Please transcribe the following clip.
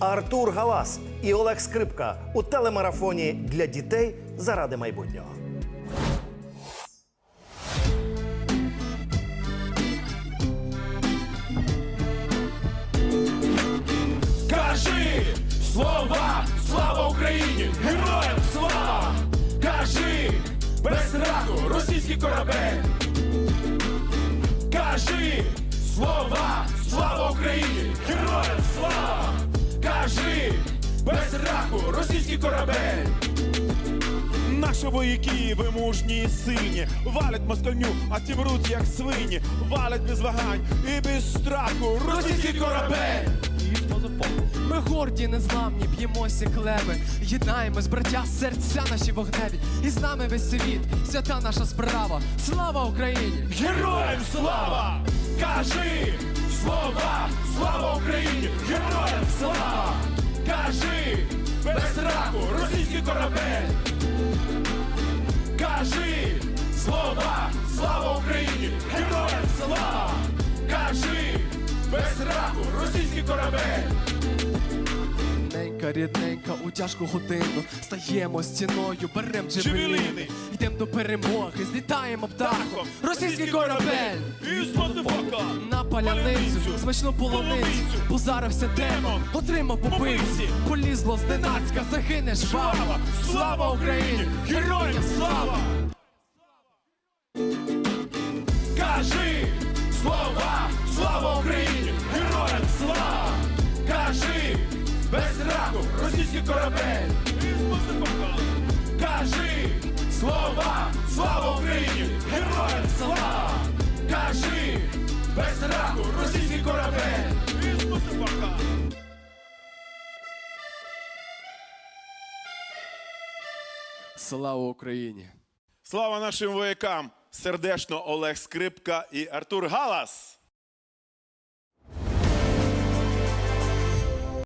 Артур Галас і Олег Скрипка у телемарафоні для дітей заради майбутнього. Кажи слова, слава Україні! Героям слава! Кажи без страху російський корабель! Кажи слова, слава Україні! Героям слава! Російський корабель! Наші вояки, ви мужні і сині, валять москальню, а ті мруть, як свині, валять без вагань і без страху. Російський корабель! Ми горді, незламні, б'ємося клеми, єднаємось, браття, серця наші вогневі, і з нами весь світ, свята наша справа. Слава Україні! Героям слава! Кажи слова, слава Україні! Героям корабель! Кажи слова, слава Україні! Героям слава! Кажи без страху російський корабель! Ненька, рідненька, у тяжку годину стаємо стіною, берем Джевеліни. Йдем до перемоги, злітаємо птахом. Російський корабель! Із мазефака! На паляницю, смачну полоницю, позарився демон, отримав побивці, полізло зненацька, загине жваво. Слава Україні! Героям слава! Кажи слова, слава Україні! Героям слава! Кажи без страху російський корабель! Кажи слова, слава Україні! Героям слава! Кажи без страху російський корабель! Слава Україні! Слава нашим воякам! Сердечно Олег Скрипка і Артур Галас!